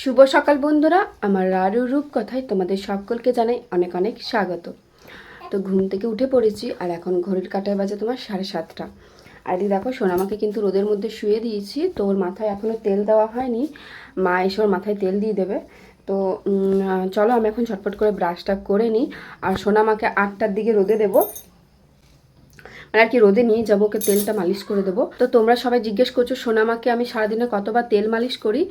শুভ সকাল বন্ধুরা, আমার রারু রূপ কথায় তোমাদের সকলকে জানাই অনেক অনেক স্বাগত। তো ঘুম থেকে উঠে পড়েছি আর এখন ঘড়ির কাটায় বাজে তোমার সাড়ে সাতটা। আর এই দেখো সোনামাকে কিন্তু রোদের মধ্যে শুয়ে দিয়েছি, তো ওর মাথায় এখনও তেল দেওয়া হয়নি। মা এসে ওর মাথায় তেল দিয়ে দেবে। তো চলো আমি এখন ঝটপট করে ব্রাশটা করে নিই। আর সোনামাকে আটটার দিকে রোদে দেবো। মানে আর কি রোদে নিয়ে যাব, ওকে তেলটা মালিশ করে দেবো। তো তোমরা সবাই জিজ্ঞেস করছ, সোনামাকে আমি সারাদিনে কতবার তেল মালিশ করি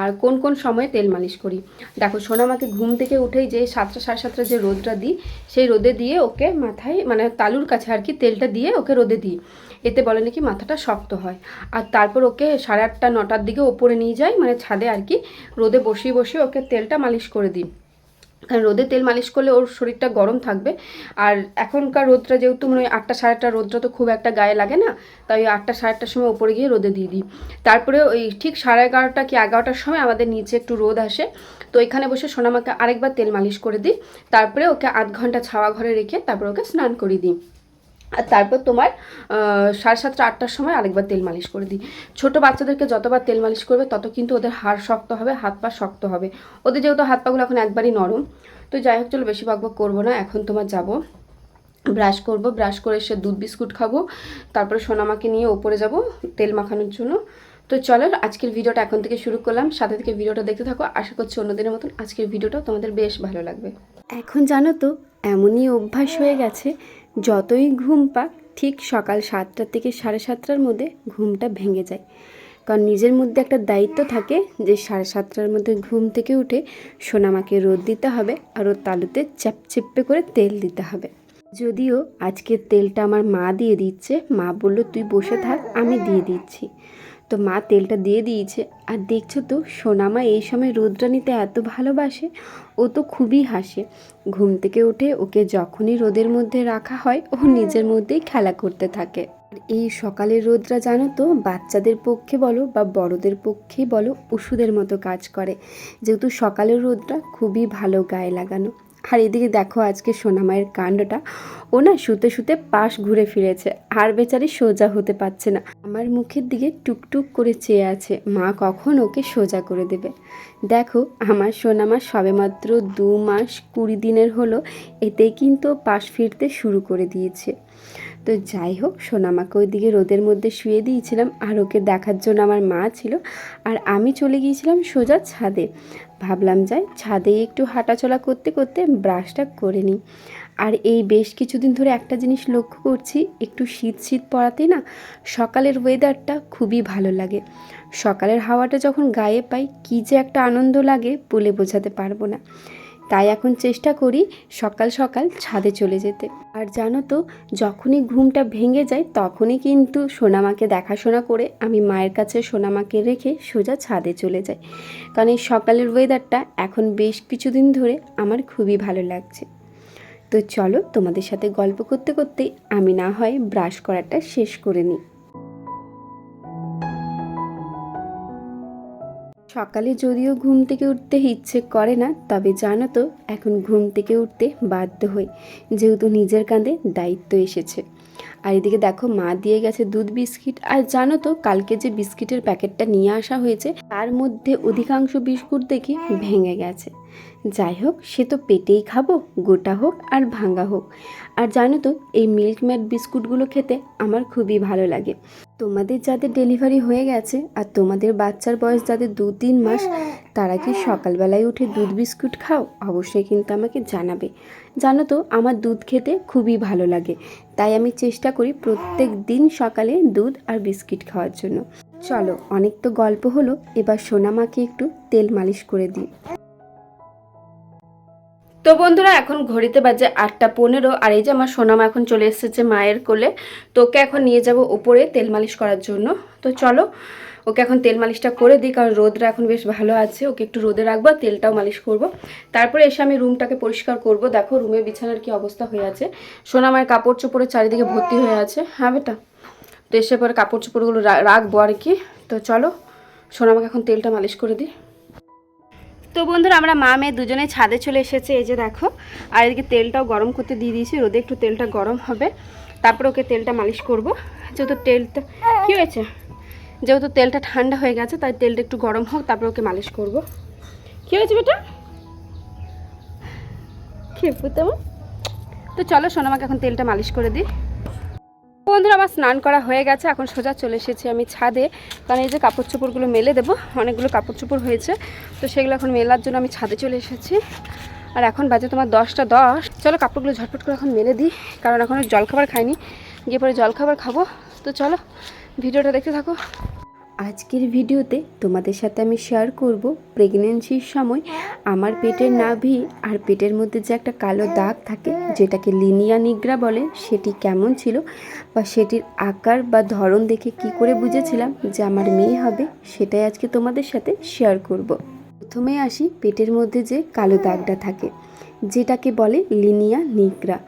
আর কোন কোন সময়ে তেল মালিশ করি? দেখো, সোনামাকে ঘুম থেকে উঠেই যে সাতটা সাড়ে সাতটা যে রোদটা দিই, সেই রোদে দিয়ে ওকে মাথায় মানে তালুর কাছে আর কি তেলটা দিয়ে ওকে রোদে দিই। এতে বলে নাকি মাথাটা শক্ত হয়। আর তারপর ওকে সাড়ে আটটা, নটার দিকে ওপরে নিয়ে যাই মানে ছাদে আর কি রোদে বসিয়ে বসিয়ে ওকে তেলটা মালিশ করে দিই। রোদে তেল মালিশ করলে ওর শরীরটা গরম থাকবে। আর এখনকার রোদটা যেহেতু মানে আটটা সাড়ে আটটা রোদটা তো খুব একটা গায়ে লাগে না, তাই ওই আটটা সাড়ে আটটার সময় ওপরে গিয়ে রোদে দিয়ে দিই। তারপরে ওই ঠিক সাড়ে এগারোটা কি এগারোটার সময় আমাদের নিচে একটু রোদ আসে, তো এখানে বসে সোনামাকে আরেকবার তেল মালিশ করে দিই। তারপরে ওকে আধ ঘণ্টা ছাওয়া ঘরে রেখে তারপরে ওকে স্নান করিয়ে দিই। আর তারপর তোমার সাড়ে সাতটা, আটটার সময় আরেকবার তেল মালিশ করে দিই। ছোটো বাচ্চাদেরকে যতবার তেল মালিশ করবে, তত কিন্তু ওদের হাড় শক্ত হবে, হাত পা শক্ত হবে। ওদের যেহেতু হাত পাগুলো এখন একবারই নরম, তো যাই হোক, চলো বেশি বকবক করব না, এখন তোমার যাব। ব্রাশ করব, ব্রাশ করে এসে দুধ বিস্কুট খাব, তারপরে সোনামাকে নিয়ে ওপরে যাব তেল মাখানোর জন্য। তো চলো, আজকের ভিডিওটা এখন থেকে শুরু করলাম, সাথে থেকে ভিডিওটা দেখতে থাকো, আশা করছি অন্যদিনের মতন আজকের ভিডিওটাও তোমাদের বেশ ভালো লাগবে। এখন জানো তো, এমনই অভ্যাস হয়ে গেছে যতই ঘুম পাক, ঠিক সকাল সাতটা থেকে সাড়ে সাতটার মধ্যে ঘুমটা ভেঙে যায়। কারণ নিজের মধ্যে একটা দায়িত্ব থাকে যে সাড়ে সাতটার মধ্যে ঘুম থেকে উঠে সোনামাকে রোদ দিতে হবে আর ওর তালুতে চ্যাপচেপ্পে করে তেল দিতে হবে। যদিও আজকের তেলটা আমার মা দিয়ে দিচ্ছে, মা বলল, তুই বসে থাক, আমি দিয়ে দিচ্ছি। তো মা তেলটা দিয়ে দিয়েছে। আর দেখছ তো, সোনামা এই সময় রোদটা নিতে এত ভালোবাসে, ও তো খুবই হাসে। ঘুম থেকে উঠে ওকে যখনই রোদের মধ্যে রাখা হয়, ও নিজের মধ্যেই খেলা করতে থাকে। এই সকালের রোদরা জানো তো, বাচ্চাদের পক্ষে বলো বা বড়দের পক্ষেই বলো, ওষুধের মতো কাজ করে। যেহেতু সকালের রোদটা খুবই ভালো গায়ে লাগানো। আর এদিকে দেখো আজকে সোনামায়ের কাণ্ডটা। ও না শুতে শুতে পাশ ঘুরে ফিরেছে। আর বেচারি সোজা হতে পারছে না। আমার মুখের দিকে টুকটুক করে চেয়ে আছে। মা কখন ওকে সোজা করে দেবে? দেখো, আমার সোনামা সবেমাত্র দু মাস কুড়ি দিনের হলো। এতেই কিন্তু পাশ ফিরতে শুরু করে দিয়েছে। তো যাই হোক সোনামাকে ওইদিকে রোদের মধ্যে শুয়ে দিয়েছিলাম। আর ওকে দেখার জন্য আমার মা ছিল। আর আমি চলে গিয়েছিলাম সোজা ছাদে। ভাবলাম যাই ছাদে একটু হাঁটাচলা করতে করতে ব্রাশটা করে নিই। আর এই বেশ কিছুদিন ধরে একটা জিনিস লক্ষ্য করছি, একটু শীত শীত পড়াতে না সকালের ওয়েদারটা খুবই ভালো লাগে। সকালের হাওয়াটা যখন গায়ে পাই, কী যে একটা আনন্দ লাগে বলে বোঝাতে পারব না। তাই এখন চেষ্টা করি সকাল সকাল ছাদে চলে যেতে। আর জানো তো, যখনই ঘুমটা ভেঙে যায় তখনই কিন্তু সোনামাকে দেখাশোনা করে আমি মায়ের কাছে সোনামাকে রেখে সোজা ছাদে চলে যাই। কারণ এই সকালের ওয়েদারটা এখন বেশ কিছুদিন ধরে আমার খুবই ভালো লাগছে। তো চলো তোমাদের সাথে গল্প করতে করতে আমি না হয় ব্রাশ করাটা শেষ করে নিই। সকালে যদিও ঘুম থেকে উঠতে ইচ্ছে করে না, তবে জানো তো, এখন ঘুম থেকে উঠতে বাধ্য হই। যেহেতু নিজের কাঁধে দায়িত্ব এসেছে। আর এদিকে দেখো, মা দিয়ে গেছে দুধ, বিস্কিট। আর জানো তো, কালকে যে বিস্কিটের প্যাকেটটা নিয়ে আসা হয়েছে, তার মধ্যে অধিকাংশ বিস্কুট দেখি ভেঙে গেছে। যাই হোক, সে তো পেটেই খাব, গোটা হোক আর ভাঙা হোক। আর জানো তো, এই মিল্ক ম্যাট বিস্কুটগুলো খেতে আমার খুবই ভালো লাগে। তোমাদের যাদের ডেলিভারি হয়ে গেছে আর তোমাদের বাচ্চার বয়স যাদের দু তিন মাস, তারা কি সকালবেলায় উঠে দুধ বিস্কুট খাও? অবশ্যই কিন্তু আমাকে জানাবে। জানো তো, আমার দুধ খেতে খুবই ভালো লাগে। তাই আমি চেষ্টা করি প্রত্যেক দিন সকালে দুধ আর বিস্কিট খাওয়ার জন্য। চলো, অনেক তো গল্প হলো। এবার সোনামাকে একটু তেল মালিশ করে দিই। তো বন্ধুরা, এখন ঘড়িতে বাজে আটটা পনেরো আর এই যে আমার সোনামা এখন চলে এসেছে মায়ের কোলে। তো ওকে এখন নিয়ে যাব উপরে তেল মালিশ করার জন্য। তো চলো, ওকে এখন তেল মালিশটা করে দিই, কারণ রোদটা এখন বেশ ভালো আছে। ওকে একটু রোদে রাখব আর তেলটাও মালিশ করব। তারপরে এসে আমি রুমটাকে পরিষ্কার করব। দেখো রুমের বিছানার কি অবস্থা হয়ে আছে। সোনামায়ের কাপড় চোপড়ে চারিদিকে ভর্তি হয়ে আছে। হ্যাঁ বেটা? তো এসে পরে কাপড় চোপড়গুলো রাখব আর কি। তো চলো, সোনামাকে এখন তেলটা মালিশ করে দিই। তো বন্ধুরা, আমরা মা মেয়ে দুজনে ছাদে চলে এসেছে। এই যে দেখো, আর এদিকে তেলটাও গরম করতে দিয়ে দিয়েছি। রোদে একটু তেলটা গরম হবে। তারপরে ওকে তেলটা মালিশ করব। যেহেতু তেলটা, কী হয়েছে? যেহেতু তেলটা ঠান্ডা হয়ে গেছে, তাই তেলটা একটু গরম হোক, তারপর ওকে মালিশ করব। কী হয়েছে বেটা? খেপু তেমন তো চলো, সোনামাকে এখন তেলটা মালিশ করে দিই। বন্ধুরা, আমার স্নান করা হয়ে গেছে। এখন সোজা চলে এসেছি আমি ছাদে। কারণ এই যে কাপড় চোপড়গুলো মেলে দেবো, অনেকগুলো কাপড় চোপড় হয়েছে। তো সেগুলো এখন মেলার জন্য আমি ছাদে চলে এসেছি। আর এখন বাজে তোমার দশটা দশ। চলো কাপড়গুলো ঝটপট করে এখন মেলে দিই, কারণ এখন জলখাবার খাইনি। গিয়ে পরে জলখাবার খাব। তো চলো, ভিডিওটা দেখতে থাকো। আজকের ভিডিওতে তোমাদের সাথে আমি শেয়ার করব প্রেগনেন্সির সময় আমার পেটের নাভি আর পেটের মধ্যে যে একটা কালো দাগ থাকে, যেটাকে লিনিয়া নিগ্রা বলে, সেটি কেমন ছিল বা সেটির আকার বা ধরন দেখে কি করে বুঝেছিলাম যে আমার মেয়ে হবে, সেটাই আজকে তোমাদের সাথে শেয়ার করব। প্রথমে আসি পেটের মধ্যে যে কালো দাগটা থাকে, যেটাকে বলে লিনিয়া নিগ্রা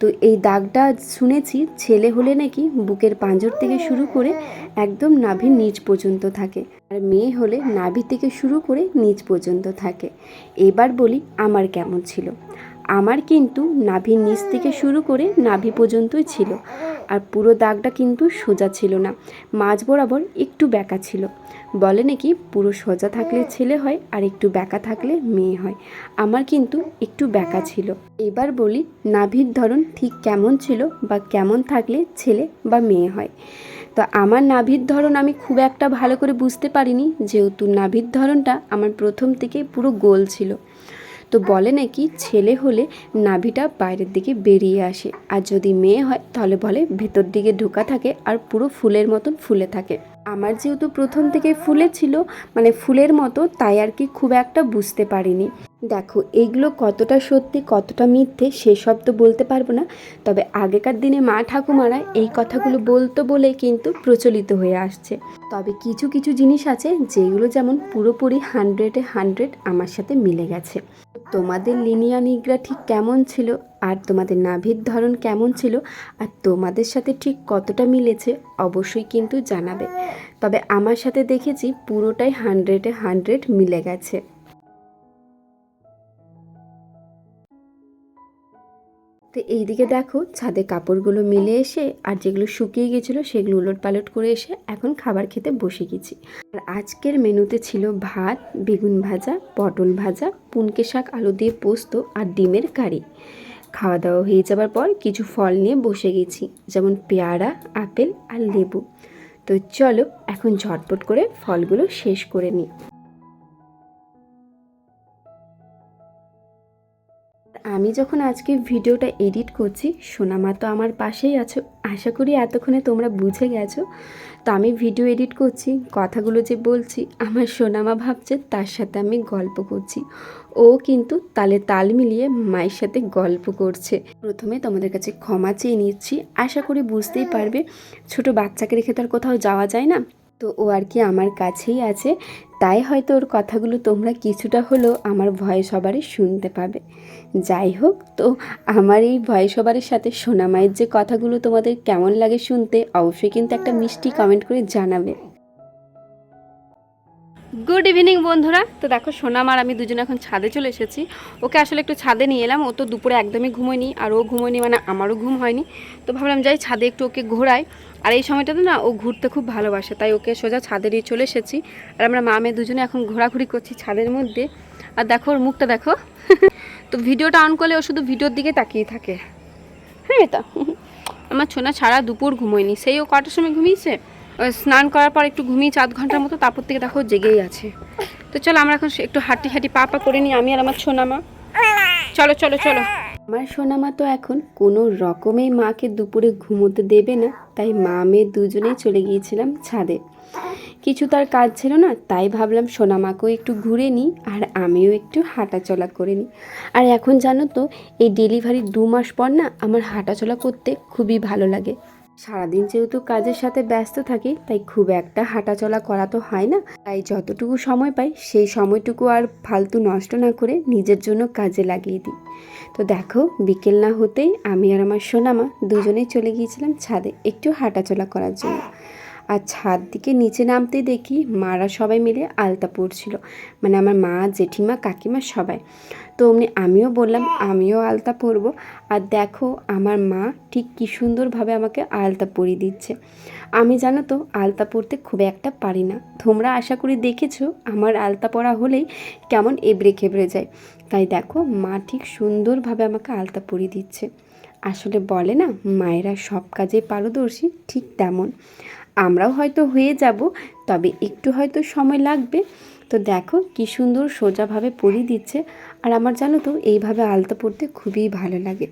তো এই দাগটা শুনেছি, ছেলে হলে নাকি বুকের পাঁজর থেকে শুরু করে একদম নাভির নিচ পর্যন্ত থাকে আর মেয়ে হলে নাভি থেকে শুরু করে নিচ পর্যন্ত থাকে। এবার বলি আমার কেমন ছিল। আমার কিন্তু নাভির নিচ থেকে শুরু করে নাভি পর্যন্তই ছিল, আর পুরো দাগটা কিন্তু সোজা ছিল না, মাঝ বরাবর একটু ব্যাকা ছিল। বলে নাকি পুরো সোজা থাকলে ছেলে হয় আর একটু ব্যাকা থাকলে মেয়ে হয়, আমার কিন্তু একটু ব্যাকা ছিল। এবার বলি নাভির ধরন ঠিক কেমন ছিল বা কেমন থাকলে ছেলে বা মেয়ে হয়। তো আমার নাভির ধরন আমি খুব একটা ভালো করে বুঝতে পারিনি, যেহেতু নাভির ধরনটা আমার প্রথম থেকে পুরো গোল ছিল। তো বলে নাকি ছেলে হলে নাভিটা বাইরের দিকে বেরিয়ে আসে। আর যদি মেয়ে হয়, তাহলে বলে ভেতর দিকে ঢোকা থাকে আর পুরো ফুলের মতন ফুলে থাকে। আমার যেহেতু প্রথম থেকে ফুলে ছিল মানে ফুলের মতো, তাই আর কি খুব একটা বুঝতে পারিনি। দেখো এইগুলো কতটা সত্যি, কতটা মিথ্যে সেসব তো বলতে পারব না। তবে আগেকার দিনে মা ঠাকুমারা এই কথাগুলো বলতো বলে কিন্তু প্রচলিত হয়ে আসছে। তবে কিছু কিছু জিনিস আছে, যেগুলো যেমন পুরোপুরি হান্ড্রেডে হান্ড্রেড আমার সাথে মিলে গেছে। তোমাদের লিনিয়া নিগ্রা ঠিক কেমন ছিল? আর তোমাদের নাভির ধরন কেমন ছিল? আর তোমাদের সাথে ঠিক কতটা মিলেছে? অবশ্যই কিন্তু জানাবে। তবে আমার সাথে দেখেছি পুরোটাই হান্ড্রেডে হান্ড্রেড মিলে গেছে। তো এইদিকে দেখো ছাদে কাপড়গুলো মিলে এসে, আর যেগুলো শুকিয়ে গেছিল সেগুলো উলট পালট করে এসে এখন খাবার খেতে বসে গেছি। আর আজকের মেনুতে ছিল ভাত, বেগুন ভাজা, পটল ভাজা, পুনকে শাক, আলু দিয়ে পোস্ত আর ডিমের কারি। খাওয়া দাওয়া হয়ে যাবার পর কিছু ফল নিয়ে বসে গেছি, যেমন পেয়ারা, আপেল আর লেবু। তো চলো এখন ঝটপট করে ফলগুলো শেষ করে নিই। আমি যখন আজকে ভিডিওটা এডিট করছি, সোনামা তো আমার পাশেই আছো। আশা করি এতক্ষণে তোমরা বুঝে গেছো। তো আমি ভিডিও এডিট করছি, কথাগুলো যে বলছি, আমার সোনামা ভাবছে তার সাথে আমি গল্প করছি। ও কিন্তু তালে তাল মিলিয়ে মায়ের সাথে গল্প করছে। প্রথমে তোমাদের কাছে ক্ষমা চেয়ে নিচ্ছি। আশা করি বুঝতেই পারবে, ছোট বাচ্চাকে রেখে তো আর কোথাও যাওয়া যায় না। তো ও আর কি আমার কাছেই আছে। তাই হয়তো ওর কথাগুলো তোমরা কিছুটা হলেও আমার ভয়েস সবারই শুনতে পাবে। যাই হোক, তো আমার এই ভয়েস ওভারের সাথে সোনামায়ের যে কথাগুলো তোমাদের কেমন লাগে শুনতে, অবশ্যই কিন্তু একটা মিষ্টি কমেন্ট করে জানাবে। গুড ইভিনিং বন্ধুরা। তো দেখো, সোনাম আর আমি দুজনে এখন ছাদে চলে এসেছি। ওকে আসলে একটু ছাদে নিয়ে এলাম। ও তো দুপুরে একদমই ঘুমোয়নি, আর ও ঘুমোয়নি মানে আমারও ঘুম হয়নি। তো ভাবলাম যাই ছাদে একটু ওকে ঘোরাই। আর এই সময়টাতে না ও ঘুরতে খুব ভালোবাসে, তাই ওকে সোজা ছাদে নিয়ে চলে এসেছি। আর আমরা মা মেয়ে দুজনে এখন ঘোরাঘুরি করছি ছাদের মধ্যে। আর দেখো ওর মুখটা দেখো। তো ভিডিওটা অন করলে ও শুধু ভিডিওর দিকে তাকিয়ে থাকে। হ্যাঁ এটা। আমার ছোনা ছাড়া দুপুর ঘুমোয়নি। সেই ও কটার সময় ঘুমিয়েছে? স্নান করার পর একটু ঘুমিয়ে চার ঘণ্টার মতো তারপর থেকে দেখো জেগেই আছে। তো চলো আমরা এখন একটু হাঁটি হাঁটি পা পা করে নিই, আমি আর আমার সোনামা চলো চলো চলো। আমার সোনামা তো এখন কোনো রকমেই মাকে দুপুরে ঘুমোতে দেবে না। তাই মা মেয়ে দুজনেই চলে গিয়েছিলাম ছাদে। কিছু তার কাজ ছিল না, তাই ভাবলাম সোনামাকেও একটু ঘুরে নিই আর আমিও একটু হাঁটাচলা করে নিই। আর এখন জানো তো, এই ডেলিভারি দু মাস পর না আমার হাঁটাচলা করতে খুবই ভালো লাগে। সারাদিন যেহেতু কাজের সাথে ব্যস্ত থাকি, তাই খুব একটা হাঁটাচলা করা তো হয় না। তাই যতটুকু সময় পাই, সেই সময়টুকু আর ফালতু নষ্ট না করে নিজের জন্য কাজে লাগিয়ে দিই। তো দেখো, বিকেল না হতেই আমি আর আমার সোনামা দুজনেই চলে গিয়েছিলাম ছাদে একটু হাঁটাচলা করার জন্য। আর ছাদ দিকে নিচে নামতে দেখি মারা সবাই মিলে আলতা পড়ছিল মানে আমার মা, জেঠিমা, কাকিমা সবাই। তো অমনি আমিও বললাম, আমিও আলতা পরবো। আর দেখো আমার মা ঠিক কী সুন্দরভাবে আমাকে আলতা পরিয়ে দিচ্ছে। আমি জানো তো, আলতা পরতে খুব একটা পারি না। তোমরা আশা করি দেখেছ, আমার আলতা পরা হলেই কেমন এবড়ে খেবড়ে যায়। তাই দেখো, মা ঠিক সুন্দরভাবে আমাকে আলতা পরিয়ে দিচ্ছে। আসলে বলে না, মায়েরা সব কাজে পারদর্শী, ঠিক তেমন। আমরাও হয়তো হয়ে যাব, তবে একটু হয়তো সময় লাগবে। তো দেখো কি সুন্দর সোজাভাবে পরিয়ে দিচ্ছে, আর আমার জানো তো এইভাবে আলতা পরতে খুবই ভালো লাগে।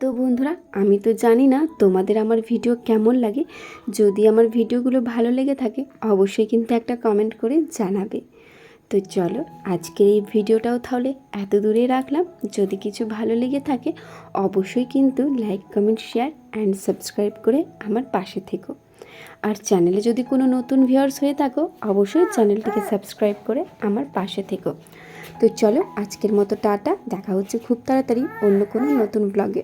তো বন্ধুরা, আমি তো জানি না তোমাদের আমার ভিডিও কেমন লাগে, যদি আমার ভিডিওগুলো ভালো লেগে থাকে অবশ্যই কিন্তু একটা কমেন্ট করে জানাবে। তো চলো, আজকের এই ভিডিওটাও তাহলে এত দূরে রাখলাম। যদি কিছু ভালো লেগে থাকে, অবশ্যই কিন্তু like comment share and subscribe করে আমার পাশে থেকো। আর চ্যানেলে যদি কোনো নতুন ভিউয়ার্স হয়ে থাকো, অবশ্যই চ্যানেলটিকে সাবস্ক্রাইব করে আমার পাশে থেকো। তো চলো, আজকের মতো টাটা। দেখা হচ্ছে খুব তাড়াতাড়ি অন্য কোনো নতুন ব্লগে